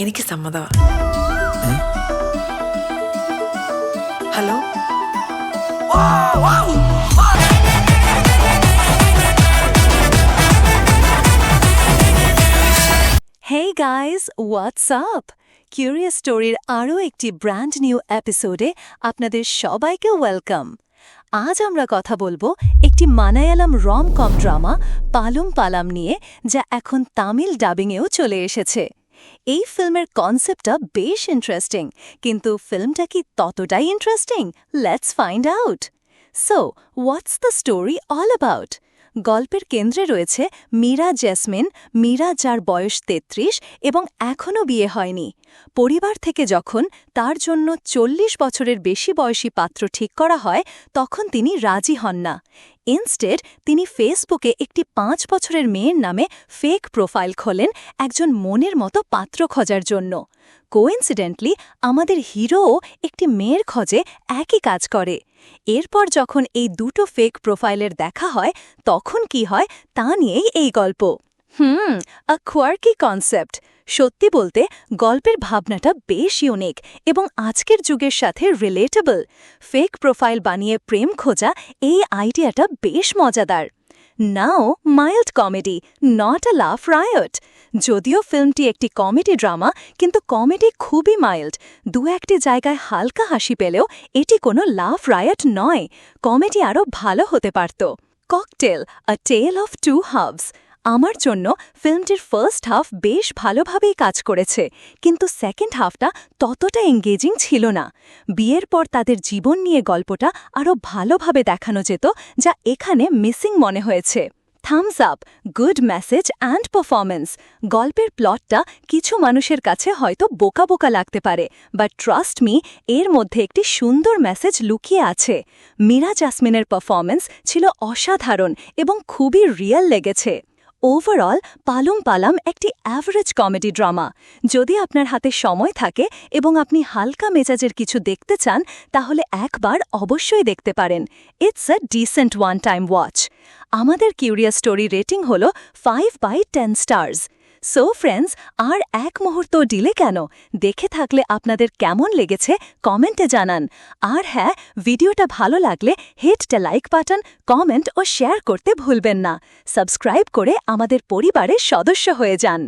എനിക്ക് സമ്മതമാ hello hey guys what's up curious স্টোরির আরও একটি ব্র্যান্ড নিউ এপিসোডে আপনাদের সবাইকে ওয়েলকাম আজ আমরা কথা বলবো একটি মানায়ালাম রম কম ড্রামা পালুম পালাম নিয়ে যা এখন তামিল ডাবিংয়েও চলে এসেছে এই ফিল্মের কনসেপ্টটা বেশ ইন্টারেস্টিং কিন্তু ফিল্মটা কি ততটাই interesting let's find out so what's the story all about গল্পের কেন্দ্রে রয়েছে মীরা জেসমিন মীরা যার বয়স তেত্রিশ এবং এখনও বিয়ে হয়নি। পরিবার থেকে যখন তার জন্য চল্লিশ বছরের বেশি বয়সী পাত্র ঠিক করা হয়, তখন তিনি রাজি হন না। ইনস্টেড, তিনি ফেসবুকে একটি পাঁচ বছরের মেয়ের নামে ফেক প্রোফাইল খোলেন একজন মনের মতো পাত্র খোঁজার জন্য। কোইন্সিডেন্টলি, আমাদের হিরোও একটি মেয়ের খোঁজে একই কাজ করে। এরপর যখন এই দুটো ফেক প্রোফাইলের দেখা হয়, তখন কি হয় তা নিয়েই এই গল্প। হুম আ কোয়ার্কি কনসেপ্ট সত্যি বলতে, গল্পের ভাবনাটা বেশ ইউনিক এবং আজকের যুগের সাথে রিলেটেবল ফেক প্রোফাইল বানিয়ে প্রেম খোঁজা এই আইডিয়াটা বেশ মজাদার। Now mild comedy not a laugh riot যদিও ফিল্মটি একটি কমেডি ড্রামা, কিন্তু কমেডি খুবই মাইল্ড। দু একটি জায়গায় হালকা হাসি পেলেও এটি কোনো লাফ রায়ট নয়। কমেডি আরও ভালো হতে পারত। Cocktail a tale of two halves আমার জন্য ফিল্মটির ফার্স্ট হাফ বেশ ভালোভাবেই কাজ করেছে, কিন্তু সেকেন্ড হাফটা ততটা এঙ্গেজিং ছিল না। বিয়ের পর তাদের জীবন নিয়ে গল্পটা আরও ভালোভাবে দেখানো যেত, যা এখানে মিসিং মনে হয়েছে। Thumbs up good message and performance গল্পের প্লটটা কিছু মানুষের কাছে হয়তো বোকা বোকা লাগতে পারে বাট ট্রাস্ট মি এর মধ্যে একটি সুন্দর মেসেজ লুকিয়ে আছে। মীরা জাসমিনের পারফরমেন্স ছিল অসাধারণ এবং খুবই রিয়েল লেগেছে। ওভারঅল পালুম পালাম একটি অ্যাভারেজ কমেডি ড্রামা যদি আপনার হাতে সময় থাকে এবং আপনি হালকা মেজাজের কিছু দেখতে চান, তাহলে একবার অবশ্যই দেখতে পারেন। It's a decent one time watch আমাদের কিউরিয়াস স্টোরি রেটিং হল five by ten stars so friends আর এক মুহূর্ত ডিলে কেন? দেখে থাকলে আপনাদের কেমন লেগেছে কমেন্টে জানান। আর হ্যাঁ ভিডিওটা ভালো লাগলে হেডটা লাইক বাটন কমেন্ট ও শেয়ার করতে ভুলবেন না। সাবস্ক্রাইব করে আমাদের পরিবারের সদস্য হয়ে যান।